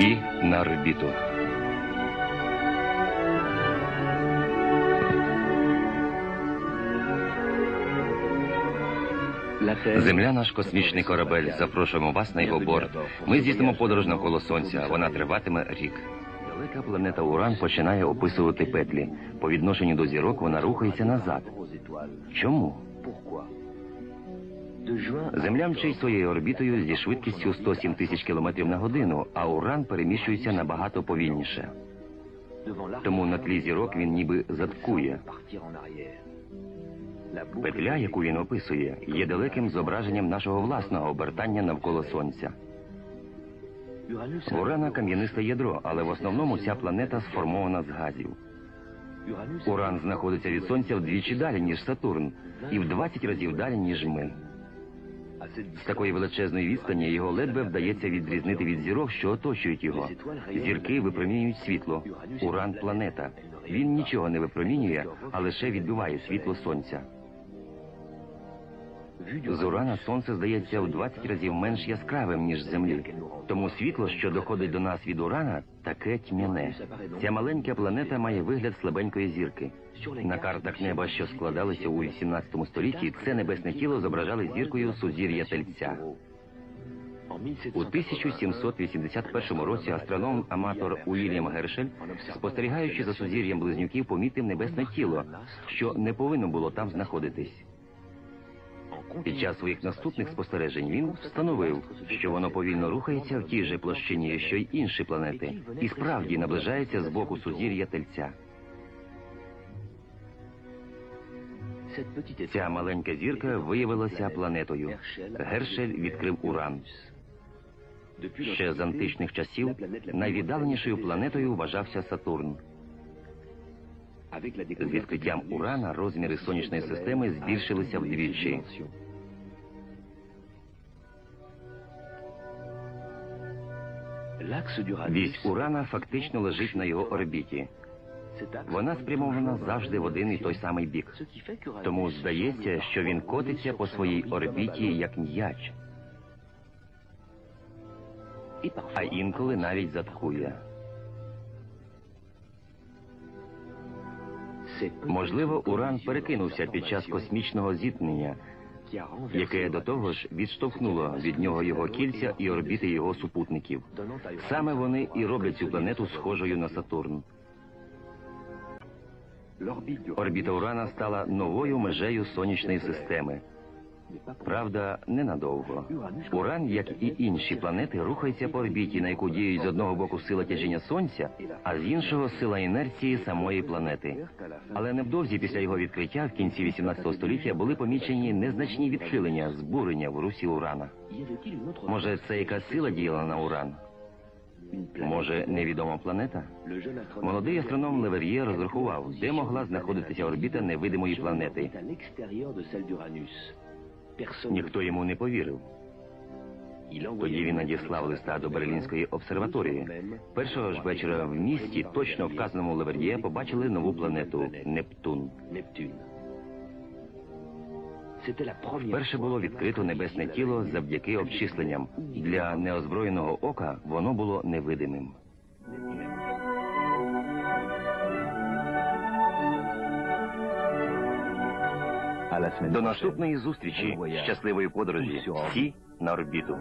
Всі на орбіту. Земля наш космічний корабель. Запрошуємо вас на його борт. Ми здійснимо подорож навколо сонця. Вона триватиме рік. Далека планета Уран починає описувати петлі. По відношенню до зірок вона рухається назад. Чому? Земля мчить своєю орбітою зі швидкістю 107 тисяч кілометрів на годину, а Уран переміщується набагато повільніше. Тому на тлі зірок він ніби заткує. Петля, яку він описує, є далеким зображенням нашого власного обертання навколо сонця. Урана кам'янисте ядро, але в основному ця планета сформована з газів. Уран знаходиться від сонця вдвічі далі, ніж Сатурн, і в 20 разів далі, ніж ми. З такої величезної відстані його ледве вдається відрізнити від зірок, що оточують його. Зірки випромінюють світло. Уран планета. Він нічого не випромінює, а лише відбиває світло сонця. З Урана сонце здається в 20 разів менш яскравим, ніж землі. Тому світло, що доходить до нас від Урана, таке тьмяне. Ця маленька планета має вигляд слабенької зірки. На картах неба, що складалися у 18 столітті, це небесне тіло зображали зіркою сузір'я Тельця. У 1781 році астроном-аматор Уільям Гершель, спостерігаючи за сузір'ям близнюків, помітив небесне тіло, що не повинно було там знаходитись. Під час своїх наступних спостережень він встановив, що воно повільно рухається в тій же площині, що й інші планети, і справді наближається з боку сузір'я Тельця. Ця маленька зірка виявилася планетою. Гершель відкрив Уран. Ще з античних часів найвіддаленішою планетою вважався Сатурн. З відкриттям Урана розміри сонячної системи збільшилися вдвічі. Вісь Урана фактично лежить на його орбіті. Вона спрямована завжди в один і той самий бік. Тому здається, що він котиться по своїй орбіті як м'яч, а інколи навіть заткує. Можливо, Уран перекинувся під час космічного зіткнення, яке до того ж відштовхнуло від нього його кільця і орбіти його супутників. Саме вони і роблять цю планету схожою на Сатурн. Орбіта Урана стала новою межею сонячної системи. Правда, ненадовго. Уран, як і інші планети, рухається по орбіті, на яку діють з одного боку сила тяжіння сонця, а з іншого сила інерції самої планети. Але невдовзі після його відкриття в кінці 18 століття були помічені незначні відхилення, збурення в русі Урана. Може, це якась сила діяла на Уран? Може, невідома планета? Молодий астроном Левер'є розрахував, де могла знаходитися орбіта невидимої планети. Ніхто йому не повірив. Тоді він надіслав листа до Берлінської обсерваторії. Першого ж вечора в місті, точно вказаному Левер'є, побачили нову планету Нептун. Вперше було відкрито небесне тіло завдяки обчисленням. Для неозброєного ока воно було невидимим. До наступної зустрічі. Щасливої подорожі. Всі на орбіту.